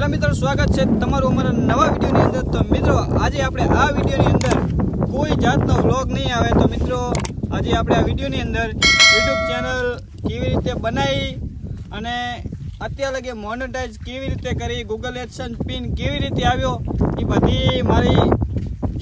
Hello મિત્રો, સ્વાગત છે તમારું અમારા નવા વિડીયોની અંદર. તો મિત્રો, આજે આપણે આ વિડીયોની અંદર કોઈ જાતનો વ્લોગ નહીં આવે. તો મિત્રો, આજે આપણે આ વિડીયોની અંદર યુટ્યુબ ચેનલ કેવી રીતે બનાવી અને અત્યાર કે મોનેટાઈઝ કેવી રીતે કરી ગૂગલ એડસન પિન કેવી રીતે આવ્યો, એ બધી મારી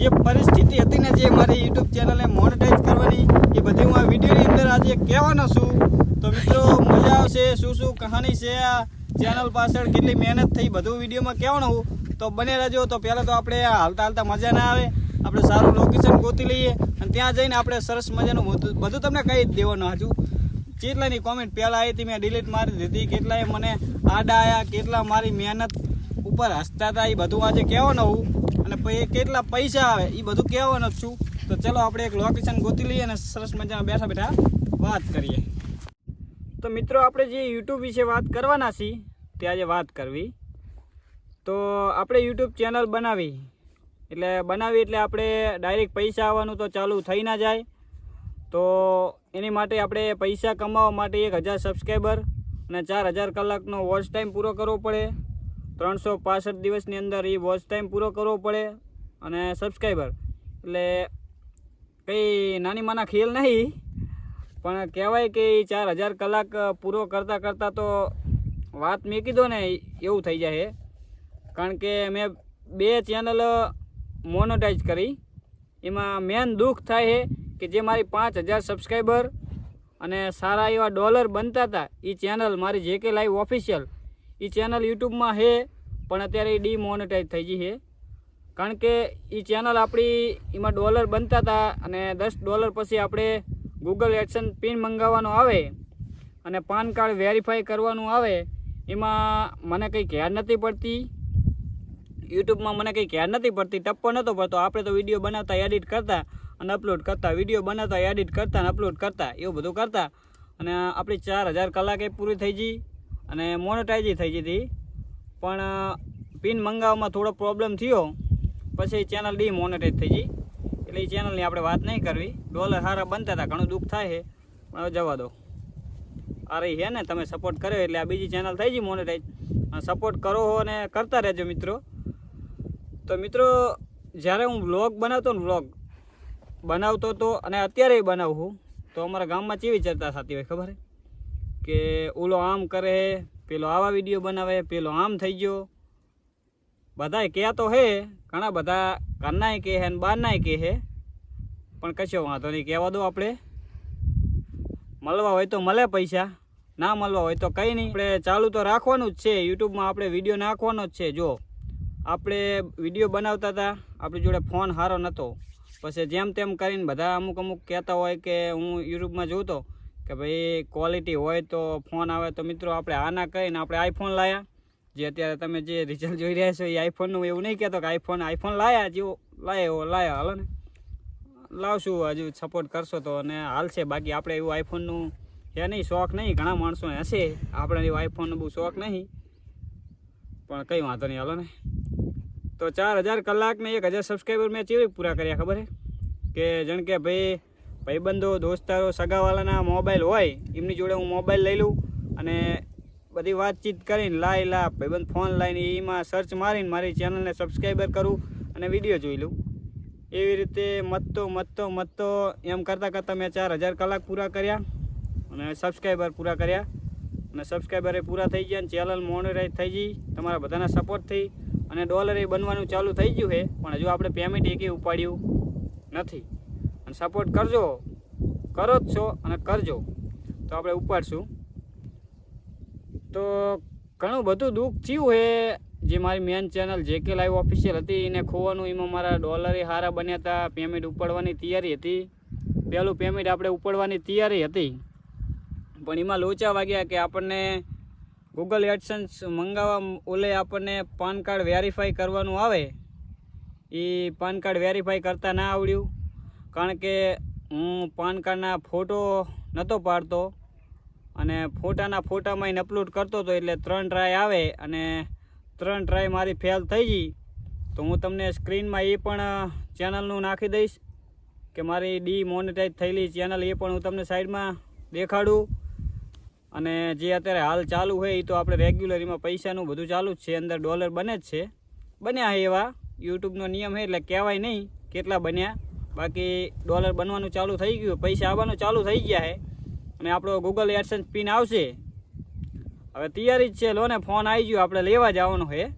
જે પરિસ્થિતિ હતી ને જે મારી યુટ્યુબ ચેનલને મોનેટાઈઝ કરવાની, એ બધી હું આ વિડીયોની અંદર આજે કહેવાનો છું. તો મિત્રો, મજા આવશે, શું શું કહાની છે આ? ચેનલ પાછળ કેટલી મહેનત થઈ, બધું વિડીયોમાં કહેવાનું તો બને રહેજો, તો પહેલાં તો આપણે હાલતા હાલતા મજા ના આવે. આપણે સારું લોકેશન ગોતી લઈએ અને ત્યાં જઈને આપણે સરસ મજાનું બધું તમને કહી જ દેવાનું હજુ. કેટલાની કોમેન્ટ પહેલાં આવી હતી, મેં ડિલીટ મારી દીધી. કેટલાએ મને આડા આવ્યા કેટલા મારી મહેનત ઉપર હસતા હતા, એ બધું આજે કહેવાનું હું અને પછી કેટલા પૈસા આવે, એ બધું કહેવાનું જ છું. તો ચલો આપણે એક લોકેશન ગોતી લઈએ અને સરસ મજાના બેઠા બેઠા વાત કરીએ. તો મિત્રો, આપણે જે યુટ્યુબ વિશે વાત કરવાના છીએ, તે આજે વાત કરવી. તો આપણે યુટ્યુબ ચેનલ બનાવી. એટલે બનાવી એટલે આપણે ડાયરેક્ટ પૈસા આવવાનું તો ચાલુ થઈ ના જાય. તો એની માટે આપણે પૈસા કમાવા માટે એક હજાર સબસ્ક્રાઈબર અને ચાર હજાર કલાકનો વોચ ટાઈમ પૂરો કરવો પડે. ત્રણસો પાસઠ દિવસની અંદર એ વોચ ટાઈમ પૂરો કરવો પડે અને સબસ્ક્રાઈબર એટલે કંઈ નાની માના ખેલ નહીં. પણ કહેવાય કે એ ચાર હજાર કલાક પૂરો કરતાં કરતાં તો વાત મેં કીધો ને એવું થઈ જાય કારણ કે મેં બે ચેનલ મોનોટાઈઝ કરી. એમાં મેન દુઃખ થાય છે કે જે મારી પાંચ હજાર સબસ્ક્રાઈબર અને સારા એવા ડોલર બનતા હતા એ ચેનલ મારી જે કે લાઈવ ઓફિશિયલ એ ચેનલ યુટ્યુબમાં છે પણ અત્યારે એ ડીમોનેટાઈઝ થઈ ગઈ છે કારણ કે એ ચેનલ આપણી એમાં ડોલર બનતા હતા અને દસ ડોલર પછી આપણે ગૂગલ એડસન પિન મંગાવવાનો આવે અને પાન કાર્ડ વેરીફાઈ કરવાનું આવે, એમાં મને કંઈ ખ્યાલ નથી પડતી. યુટ્યુબમાં મને કંઈ ખ્યાલ નથી પડતી, ટપ્પો નહોતો પડતો. આપણે તો વીડિયો બનાવતા એડિટ કરતા અને અપલોડ કરતા વીડિયો બનાવતા એડિટ કરતા અને અપલોડ કરતા, એવું બધું કરતા. અને આપણી ચાર હજાર કલાકે પૂરી થઈ ગઈ અને મોનેટાઈઝ થઈ ગઈ હતી. પણ પિન મંગાવવામાં થોડો પ્રોબ્લેમ થયો, પછી ચેનલ ડી મોનેટાઈઝ થઈ ગઈ. એટલે એ ચેનલની આપણે વાત નહીં કરવી. ડોલર સારા બનતા હતા, ઘણું દુઃખ થાય છે. પણ હવે જવા દો. આ રહી છે ને, તમે સપોર્ટ કર્યો એટલે આ બીજી ચેનલ થઈ ગઈ મોનેટાઈઝ સપોર્ટ કરો અને કરતા રહેજો મિત્રો. તો મિત્રો, જ્યારે હું વ્લોગ બનાવતો ને વ્લોગ બનાવતો તો અને અત્યારે બનાવું તો અમારા ગામમાં કેવી ચર્ચા થતી હોય ખબર કે ઓલો આમ કરે પેલો આવા વીડિયો બનાવે પેલો આમ થઈ ગયો. બધાય કહેતો હે, ઘણા બધા ઘરનાય કહે હે ને બહારનાય કહે છે પણ કશો વાંધો નહીં, કહેવા દો આપણે. મળવા હોય તો મળે પૈસા, ના મળવા હોય તો કંઈ નહીં. આપણે ચાલુ તો રાખવાનું જ છે, યુટ્યુબમાં આપણે વીડિયો નાખવાનો જ છે, જો. આપણે વીડિયો બનાવતા હતા, આપણી જોડે ફોન સારો નહોતો પછી જેમ તેમ કરીને બધા અમુક અમુક કહેતા હોય કે હું યુટ્યુબમાં જોતો કે ભાઈ ક્વોલિટી હોય તો ફોન આવે તો મિત્રો આપણે આ ના કહીને આપણે આઈફોન લાયા. જે અત્યારે તમે જે રિઝલ્ટ જોઈ રહ્યા છો એ આઈફોનનું એવું નહીં કહેતો કે આઈફોન આઈફોન લાયા જેવો, લાયા એવો, લાયા, હાલો ને. લાવશું, હજુ સપોર્ટ કરશો તો, અને હાલશે બાકી આપણે એવું આઈફોનનું એ નહીં, શોખ નહીં, ઘણા માણસો હશે, આપણે એવું આઈફોનનો બહુ શોખ નહીં. પણ કંઈ વાંધો નહીં, હાલો ને. તો ચાર હજાર કલાક એક હજાર સબસ્ક્રાઈબર મેં ચેવી પૂરા કર્યા, ખબર કે જાણ કે ભાઈ, ભાઈબંધો, દોસ્તારો, સગાવાલાના મોબાઈલ હોય, એમની જોડે હું મોબાઈલ લઈ લઉં, અને બધી વાતચીત કરીને લાઈ લા ભાઈબંધ ફોન લાવીને એમાં સર્ચ મારીને મારી ચેનલને સબસ્ક્રાઈબર કરું અને વીડિયો જોઈ લઉં. એવી રીતે મતતો મતતો મતતો એમ કરતાં કરતાં મેં ચાર હજાર કલાક પૂરા કર્યા અને સબસ્ક્રાઈબર પૂરા કર્યા. અને સબસ્ક્રાઈબર પૂરા થઈ ગયા અને ચેનલ મોનેટાઈઝ થઈ ગઈ. તમારા બધાના સપોર્ટથી અને ડોલર એ બનવાનું ચાલુ થઈ ગયું છે, પણ હજુ આપણે પેમેન્ટ એકે ઉપાડ્યું નથી. અને સપોર્ટ કરજો. કરો જ છો અને કરજો. તો આપણે ઉપાડશું. તો ઘણું બધું દુઃખ થયું હે. જે મારી મેન ચેનલ જે કે લાઈવ ઓફિશિયલ હતી, એને ખોવાનું, એમાં મારા ડોલરે હારા બન્યા હતા પેમેન્ટ ઉપાડવાની તૈયારી હતી. પહેલું પેમેન્ટ આપણે ઉપાડવાની તૈયારી હતી. પણ એમાં લોચા વાગ્યા કે આપણને ગૂગલ એડસન્સ મંગાવવા ઓલે આપણને પાન કાર્ડ વેરીફાઈ કરવાનું આવે. એ પાન કાર્ડ વેરીફાઈ કરતાં ના આવડ્યું. કારણ કે હું પાન કાર્ડના ફોટો નહોતો પાડતો. અને ફોટાના ફોટામાં અપલોડ કરતો હતો એટલે ત્રણ ટ્રાય આવે અને ત્રણ ટ્રાય મારી ફેલ થઈ ગઈ. તો હું તમને સ્ક્રીનમાં એ પણ ચેનલનું નાખી દઈશ કે મારી ડી મોનેટાઈઝ થયેલી ચેનલ એ પણ હું તમને સાઈડમાં દેખાડું. અને જે અત્યારે હાલ ચાલુ હોય એ તો આપણે રેગ્યુલરીમાં પૈસાનું બધું ચાલુ જ છે, અંદર ડોલર બને જ છે. બન્યા છે એવા. યુટ્યુબનો નિયમ છે એટલે કહેવાય નહીં કેટલા બન્યા. બાકી ડોલર બનવાનું ચાલુ થઈ ગયું, પૈસા આવવાનું ચાલુ થઈ ગયા છે અને આપણો ગૂગલ એડસન્સ પિન આવશે. હવે તૈયારી જ છે, લો ને, ફોન આવી ગયો, આપણે લેવા જવાનો છે.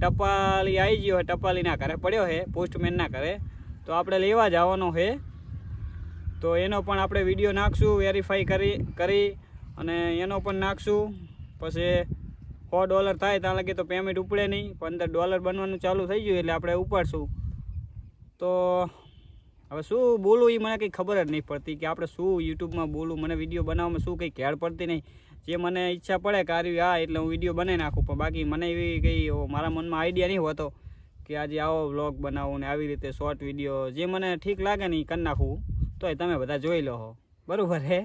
ટપાલી આવી ગયો હોય ટપાલીના ઘરે પડ્યો છે, પોસ્ટમેનના ઘરે. તો આપણે લેવા જવાનો છે. તો એનો પણ આપણે વીડિયો નાખશું વેરીફાઈ કરી કરી, અને એનો પણ નાખશું. પછી સો ડોલર થાય ત્યાં લગી તો પેમેન્ટ ઉપડે નહીં, પંદર ડોલર બનવાનું ચાલુ થઈ ગયું એટલે આપણે ઉપાડશું. તો હવે શું બોલવું એ મને કંઈ ખબર જ નહીં પડતી કે આપણે શું યુટ્યુબમાં બોલું, મને વીડિયો બનાવવામાં શું કંઈ ઘેર પડતી નહીં. જે મને ઈચ્છા પડે કે આવી આ એટલે હું વીડિયો બનાવી નાખું. પણ બાકી મને એવી કંઈ મારા મનમાં આઈડિયા નહીં હોતો કે આજે આવો વ્લોગ બનાવું ને આવી રીતે શોર્ટ વીડિયો. જે મને ઠીક લાગે ને એ કરી નાખું. તોય તમે બધા જોઈ લો બરાબર હે?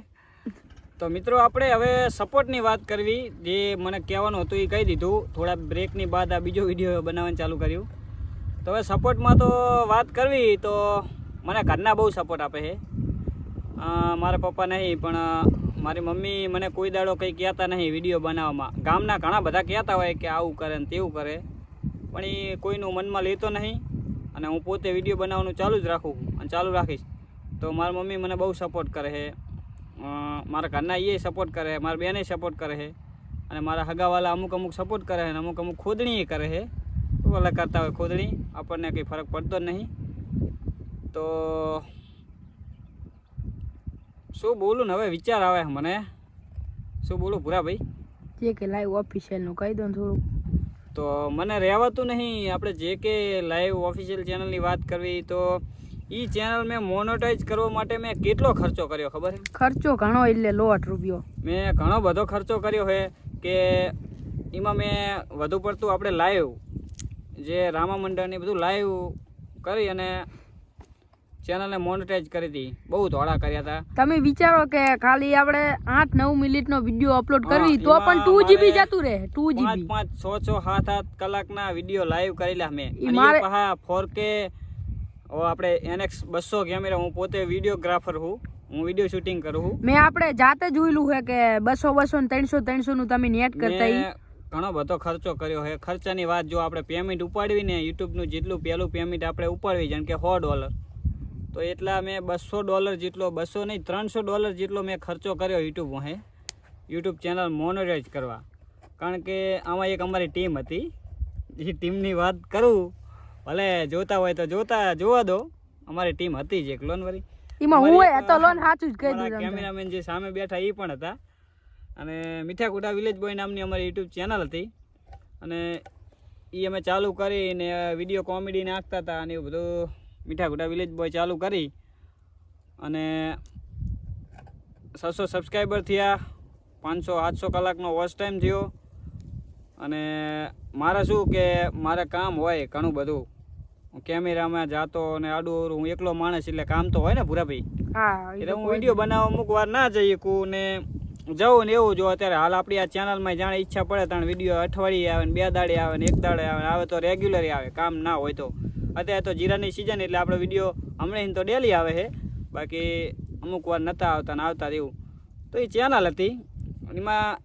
તો મિત્રો, આપણે હવે સપોર્ટની વાત કરવી. જે મને કહેવાનું હતું એ કહી દીધું. થોડા બ્રેકની બાદ આ બીજો વીડિયો બનાવવાનું ચાલુ કર્યું. તો હવે સપોર્ટમાં તો વાત કરવી તો મને ઘરના બહુ સપોર્ટ આપે છે. મારા પપ્પા નહીં, પણ મારી મમ્મી મને કોઈ દાડો કંઈ કહેતા નહીં વીડિયો બનાવવામાં. ગામના ઘણા બધા કહેતા હોય કે આવું કરે ને તેવું કરે, પણ એ કોઈનું મનમાં લેતો નહીં અને હું પોતે વીડિયો બનાવવાનું ચાલુ જ રાખું અને ચાલુ રાખીશ. તો મારી મમ્મી મને બહુ સપોર્ટ કરે છે. મારા ઘરના એ સપોર્ટ કરે, મારા બેને સપોર્ટ કરે છે. અને મારા હગાવાલા અમુક અમુક સપોર્ટ કરે છે અને અમુક અમુક ખોદણી કરે છે. ઓલા કરતા હોય ખોદણી, આપણને કંઈ ફરક પડતો નહીં. તો શું બોલું ને હવે? વિચાર આવે મને. શું બોલું પૂરા ભાઈ? જે કે લાઈવ ઓફિશિયલનું કહી દો થોડું તો મને રહેવાતું નહીં. આપણે જે કે લાઈવ ઓફિશિયલ ચેનલની વાત કરવી તો એ ચેનલ મેં મોનોટાઈઝ કરવા માટે મેં કેટલો ખર્ચો કર્યો ખબર? ખર્ચો ઘણો એટલે લોટ રૂપિયો. મેં ઘણો બધો ખર્ચો કર્યો છે કે એમાં મેં વધુ પડતું આપણે લાઈવ જે રામા મંડળની બધું લાઈવ કરી અને ચેનલને મોનેટાઈઝ કરી હતી બહુ ધોળા કર્યા હતા તમે વિચારો કે ખાલી આપણે આઠ નવ મિનિટ નો વીડિયો અપલોડ હા, કરવી તો પણ ટુ જીબી જતું રહે ટુ જીબી પાંચ છ છ સાત સાત કલાકના વીડિયો લાઈવ કરેલા મેં પાછા ફોર કે આપણે એનએક્સ બસો કેમેરા હું પોતે વિડીયોગ્રાફર હું. હું વીડિયો શૂટિંગ કરું છું. મેં આપણે જાતે જોયેલું છે કે બસો બસો ને ત્રણસો ત્રણસો નું તમે નેટ કરતા ઘણો બધો ખર્ચો કર્યો છે. ખર્ચાની વાત જો આપણે પેમેન્ટ ઉપાડવી ને યુટ્યુબનું જેટલું પહેલું પેમેન્ટ આપણે ઉપાડવી જેમ કે સો ડોલર તો એટલા મેં બસો ડોલર જેટલો બસો નહીં ત્રણસો ડોલર જેટલો મેં ખર્ચો કર્યો યુટ્યુબમાં હે યુટ્યુબ ચેનલ મોનોટાઈઝ કરવા. કારણ કે આમાં એક અમારી ટીમ હતી. એ ટીમની વાત કરું ભલે જોતા હોય તો જોતા જોવા દો. અમારી ટીમ હતી જ એક એમાં હું તો લોન સાચું જ કહી દીધું કેમેરામેન જે સામે બેઠા એ પણ હતા. અને મીઠાકુટા વિલેજ બોય નામની અમારી યુટ્યુબ ચેનલ હતી. અને એ અમે ચાલુ કરીને વીડિયો કોમેડી નાખતા હતા અને એવું બધું મીઠાકુટા વિલેજ બોય ચાલુ કરી અને છસો સબસ્ક્રાઈબર થયા પાંચસો આઠસો કલાકનો વોચ ટાઈમ થયો. અને મારે શું કે મારે કામ હોય ઘણું બધું. હું કેમેરામાં જાતો અને આડું હું એકલો માણસ એટલે કામ તો હોય ને ભૂરાભાઈ? હા એટલે હું વીડિયો બનાવવા અમુક વાર ના જઈ શકું ને જવું ને એવું જો અત્યારે હાલ આપણી આ ચેનલમાં જાણે ઈચ્છા પડે ત્રણ વીડિયો અઠવાડિયે આવે ને બે દાડે આવે ને એક દાડે આવે આવે તો રેગ્યુલર આવે કામ ના હોય તો. અત્યારે તો જીરાની સિઝન એટલે આપણો વીડિયો હમણાં તો ડેલી આવે છે. બાકી અમુક વાર નહોતા આવતા ને આવતા રહેવું તો એ ચેનલ હતી. એમાં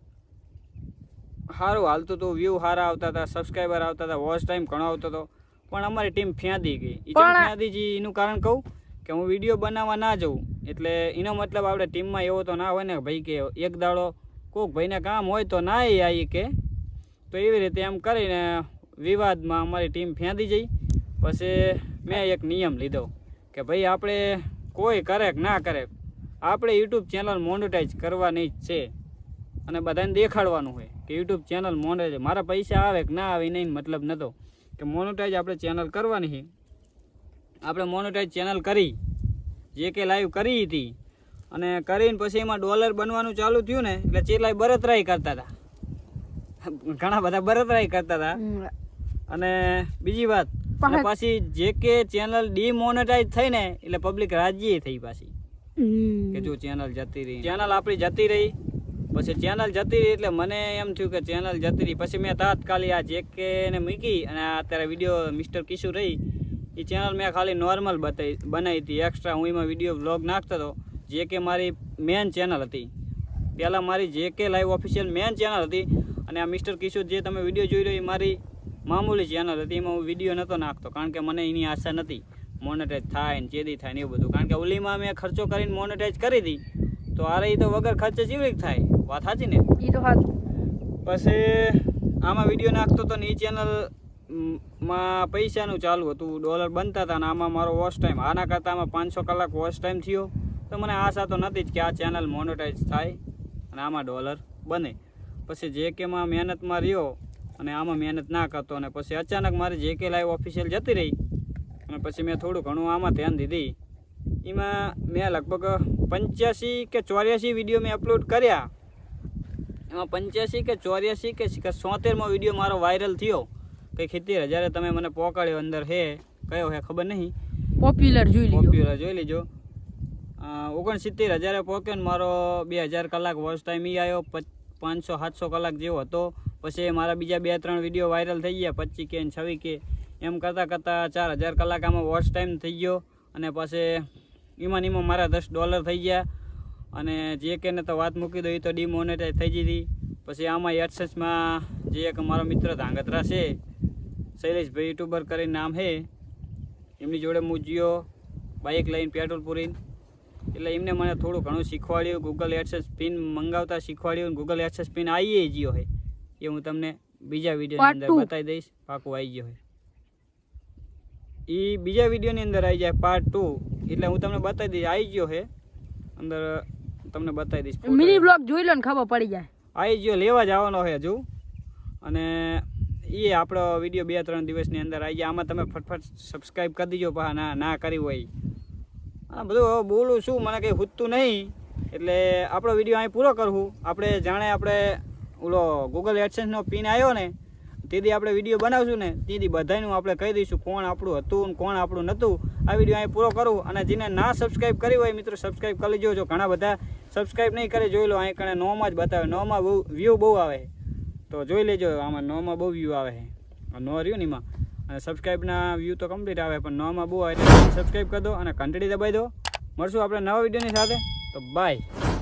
સારું હાલતું હતું. વ્યૂ સારા આવતા હતા સબસ્ક્રાઈબર આવતા હતા વોચ ટાઈમ ઘણો આવતો હતો. પણ અમારી ટીમ ફ્યાદી ગઈ. એ ફ્યાદી જી એનું કારણ કહું કે હું વીડિયો બનાવવા ના જઉં. એટલે એનો મતલબ આપણે ટીમમાં એવો તો ના હોય ને ભાઈ કે એક દાડો કોઈક ભાઈને કામ હોય તો ના એ આવી કે. તો એવી રીતે એમ કરીને વિવાદમાં અમારી ટીમ ફ્યાદી જઈ પછી મેં એક નિયમ લીધો કે ભાઈ આપણે કોઈ કરે કે ના કરે આપણે યુટ્યુબ ચેનલ મોનેટાઈઝ કરવાની જ છે અને બધાને દેખાડવાનું હોય કે યુટ્યુબ ચેનલ મોનેટાઈઝ મારા પૈસા આવે કે ના આવે નહીં મતલબ નહોતો કે મોનેટાઈઝ આપણે ચેનલ કરવાની છે. આપણે મોનેટાઈઝ ચેનલ કરી જે કે લાઈવ કરી હતી અને કરીને પછી એમાં ડોલર બનવાનું ચાલુ થયું ને એટલે ચેલાઈ બરતરાઈ કરતા હતા ઘણા બધા બરતરાઈ કરતા હતા અને બીજી વાત અને પાછી જે કે ચેનલ ડીમોનેટાઈઝ થઈ ને એટલે પબ્લિક રાજી થઈ પાછી. કે જો ચેનલ જતી રહી. ચેનલ આપણી જતી રહી. પછી ચેનલ જતી રહી એટલે મને એમ થયું કે ચેનલ જતી રહી. પછી મેં તાત્કાલિક આ જે કે ને મૂકી અને આ અત્યારે વીડિયો મિસ્ટર કિશુ રહી. એ ચેનલ મેં ખાલી નોર્મલ બતાવી બનાવી હતી. એક્સ્ટ્રા હું એમાં વીડિયો બ્લોગ નાખતો હતો. જે કે મારી મેન ચેનલ હતી. પહેલાં મારી જે કે લાઈવ ઓફિશિયલ મેન ચેનલ હતી. અને આ મિસ્ટર કિશોર જે તમે વીડિયો જોઈ રહ્યો એ મારી મામૂલી ચેનલ હતી એમાં હું વીડિયો નહોતો નાખતો કારણ કે મને એની આશા નથી. મોનેટાઈઝ થાય ને ચેદી થાય ને એવું બધું. કારણ કે ઓલીમાં મેં ખર્ચો કરીને મોનેટાઈઝ કરી હતી તો આરે રહી તો વગર ખર્ચે જેવી રીતે થાય. વાત સાચી ને? એ તો સાચું પછી આમાં વીડિયો નાખતો હતો ને એ ચેનલમાં પૈસાનું ચાલુ હતું. ડોલર બનતા હતા અને આમાં મારો વોચ ટાઈમ આના કરતાં આમાં પાંચસો કલાક વોચ ટાઈમ થયો. તો મને આશા તો નથી જ કે આ ચેનલ મોનેટાઈઝ થાય અને આમાં ડોલર બને. પછી જે કેમાં મહેનતમાં રહ્યો અને આમાં મહેનત ના કરતો અને પછી અચાનક મારી જે કે લાઈવ ઓફિશિયલ જતી રહી અને પછી મેં થોડું ઘણું આમાં ધ્યાન દીધી. એમાં મેં લગભગ પંચ્યાસી કે ચોર્યાસી વીડિયો મેં અપલોડ કર્યા. એમાં પંચ્યાસી કે ચોર્યાસી કે સોતેરમો વીડિયો મારો વાયરલ થયો. કંઈ સિત્તેર હજારે તમે મને પોકાળ્યો અંદર હે કયો હે ખબર નહીં. પોપ્યુલર જોઈ લીધો. પોપ્યુલર જોઈ લીજો. ઓગણસિત્તેર હજારે પોક્યો ને મારો બે હજાર કલાક વોચ ટાઈમ એ આવ્યો પાંચસો સાતસો કલાક જેવો હતો. પછી મારા બીજા બે ત્રણ વીડિયો વાયરલ થઈ ગયા, પચીસ કે છવ્વીસ કે. એમ કરતાં કરતાં ચાર હજાર કલાક આમાં વોચ ટાઈમ થઈ ગયો અને પછી એમાં એમાં મારા દસ ડોલર થઈ ગયા. અને જે કે ને તો વાત મૂકી દો તો ડિમોનેટાઈઝ થઈ જતી પછી આમાં એડસેસમાં જે એક મારો મિત્ર ધાંગધ્રા છે, શૈલેષભાઈ યુટ્યુબર કરીને નામ છે, એમની જોડે હું જીઓ બાઇક લઈને પેટ્રોલ પૂરીને. એટલે એમને મને થોડું ઘણું શીખવાડ્યું ગૂગલ એડસેસ પિન મંગાવતા શીખવાડ્યું ગૂગલ એડસેસ પિન આવીએ જીઓ હોય એ હું તમને બીજા વિડીયોની Part અંદર. બતાવી દઈશ. પાકું આવી ગયો હોય એ બીજા વિડીયોની અંદર આવી જાય પાર્ટ ટુ એટલે હું તમને બતાવી દઈશ. આવી ગયો છે. અંદર તમને બતાવી દઈશ મિની બ્લોગ જોઈ લો ને ખબર પડી જાય. આવી ગયો લેવા જવાનો છે હજુ. અને એ આપણો વીડિયો બે ત્રણ દિવસની અંદર આવી જાય. આમાં તમે ફટફટ સબસ્ક્રાઈબ કરી દીજો પા ના ના કરી હોય. આ બધું બોલું શું મને કંઈ હૂતું નહીં. એટલે આપણો વીડિયો અહીં પૂરો કરવું આપણે જાણે આપણે ઓલો ગૂગલ એડસન્સનો પિન આવ્યો ને, તેથી આપણે વીડિયો બનાવશું ને, તેથી બધાનું આપણે કહી દઈશું કોણ આપણું હતું ને કોણ આપણું નહોતું આ વીડિયો અહીં પૂરો કરું અને જેને ના સબસ્ક્રાઈબ કરી હોય મિત્રો સબસ્ક્રાઈબ કરી લેજો. ઘણા બધા સબસ્ક્રાઈબ નહીં કરે, જોઈ લો અહીં કણે નોમાં જ બતાવે. નોમાં બહુ વ્યૂ બહુ આવે. તો જોઈ લેજો, આમાં નોમાં બહુ વ્યૂ આવે. નો રહ્યું ને એમાં. અને સબસ્ક્રાઈબના વ્યૂ તો કમ્પ્લીટ આવે, પણ નોમાં બહુ આવે. સબસ્ક્રાઈબ કરી દો અને ઘંટડી દબાઈ દો. મળશું આપણે નવા વિડીયોની સાથે. તો બાય